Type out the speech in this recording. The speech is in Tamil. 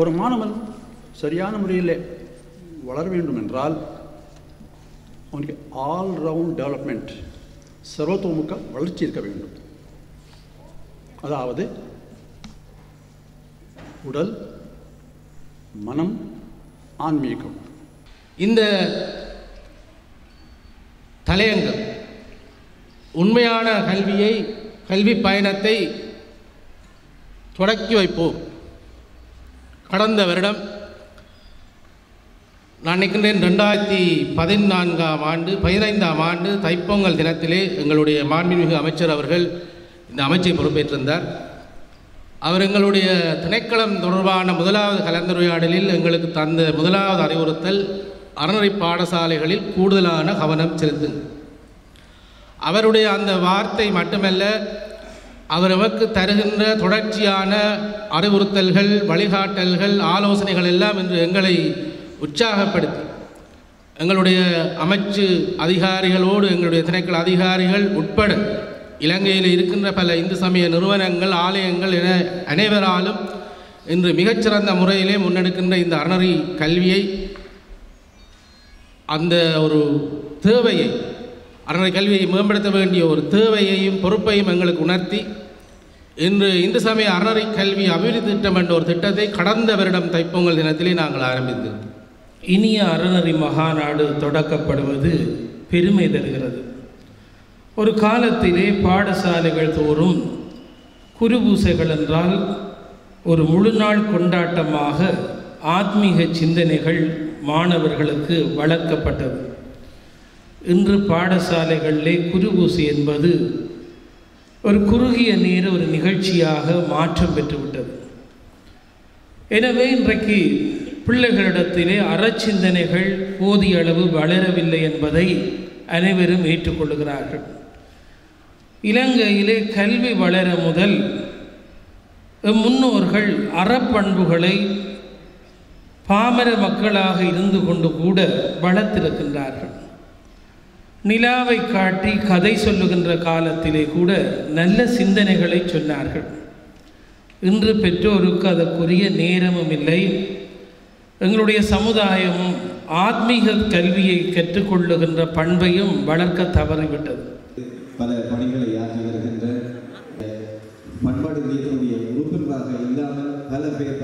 ஒரு மாணவன் சரியான முறையில் வளர வேண்டும் என்றால் அவனுக்கு ஆல் ரவுண்ட் டெவலப்மெண்ட் சர்வத்தோமுக வளர்ச்சி இருக்க வேண்டும். அதாவது உடல் மனம் ஆன்மீகம். இந்த தலையங்கம் உண்மையான கல்வியை கல்வி பயணத்தை தொடக்கி வைப்போம். கடந்த வருடம் நான் நினைக்கின்றேன் ரெண்டாயிரத்தி பதினான்காம் ஆண்டு பதினைந்தாம் ஆண்டு தைப்பொங்கல் தினத்திலே எங்களுடைய மாண்புமிகு அமைச்சர் அவர்கள் இந்த அமைச்சை பொறுப்பேற்றிருந்தார். அவர் எங்களுடைய திணைக்களம் தொடர்பான முதலாவது கலந்துரையாடலில் எங்களுக்கு தந்த முதலாவது அறிவுறுத்தல் அறநெறி பாடசாலைகளில் கூடுதலான கவனம் செலுத்து அவருடைய அந்த வார்த்தை மட்டுமல்ல அவர் எமக்கு தருகின்ற தொடர்ச்சியான அறிவுறுத்தல்கள் வழிகாட்டல்கள் ஆலோசனைகள் எல்லாம் இன்று எங்களை உற்சாகப்படுத்தி எங்களுடைய அமைச்சு அதிகாரிகளோடு எங்களுடைய திணைக்கள அதிகாரிகள் உட்பட இலங்கையில் இருக்கின்ற பல இந்து சமய நிறுவனங்கள் ஆலயங்கள் என அனைவராலும் இன்று மிகச்சிறந்த முறையிலே முன்னெடுக்கின்ற இந்த அறநறி கல்வியை அந்த ஒரு தேவையை அறநிலை கல்வியை மேம்படுத்த வேண்டிய ஒரு தேவையையும் பொறுப்பையும் எங்களுக்கு உணர்த்தி இன்று இந்து சமய அறநிலை கல்வி அபிவிருத்தி திட்டம் என்ற ஒரு திட்டத்தை கடந்த வருடம் தைப்பொங்கல் தினத்திலே நாங்கள் ஆரம்பித்தோம் இனிய அறநறி மகாநாடு தொடக்கப்படுவது பெருமை தருகிறது. ஒரு காலத்திலே பாடசாலைகள் தோறும் குருபூசைகள் என்றால் ஒரு முழுநாள் கொண்டாட்டமாக ஆத்மீக சிந்தனைகள் மாணவர்களுக்கு வளர்க்கப்பட்டது. இன்று பாடசாலைகளிலே குருபூசை என்பது ஒரு குறுகிய நேர ஒரு நிகழ்ச்சியாக மாற்றம் பெற்றுவிட்டது. எனவே இன்றைக்கு பிள்ளைகளிடத்திலே அறச்சிந்தனைகள் போதிய அளவு வளரவில்லை என்பதை அனைவரும் ஏற்றுக்கொள்கிறார்கள் இலங்கையிலே கல்வி வளர முதல் முன்னோர்கள் அறப்பண்புகளை பாமர மக்களாக இருந்து கொண்டு கூட வளர்த்திருக்கின்றார்கள். நிலாவை காட்டி கதை சொல்லுகின்ற காலத்திலே கூட நல்ல சிந்தனைகளை சொன்னார்கள். இன்று பெற்றோருக்கு அதற்குரிய நேரமும் இல்லை. எங்களுடைய சமுதாயமும் ஆத்மீக கல்வியை கற்றுக்கொள்ளுகின்ற பண்பையும் வளர்க்க தவறிவிட்டது. பல பணிகளை ஆற்றி வருகின்ற பண்பாடு நிலையத்தினுடைய உறுப்பினராக இல்லாமல் பல பேர்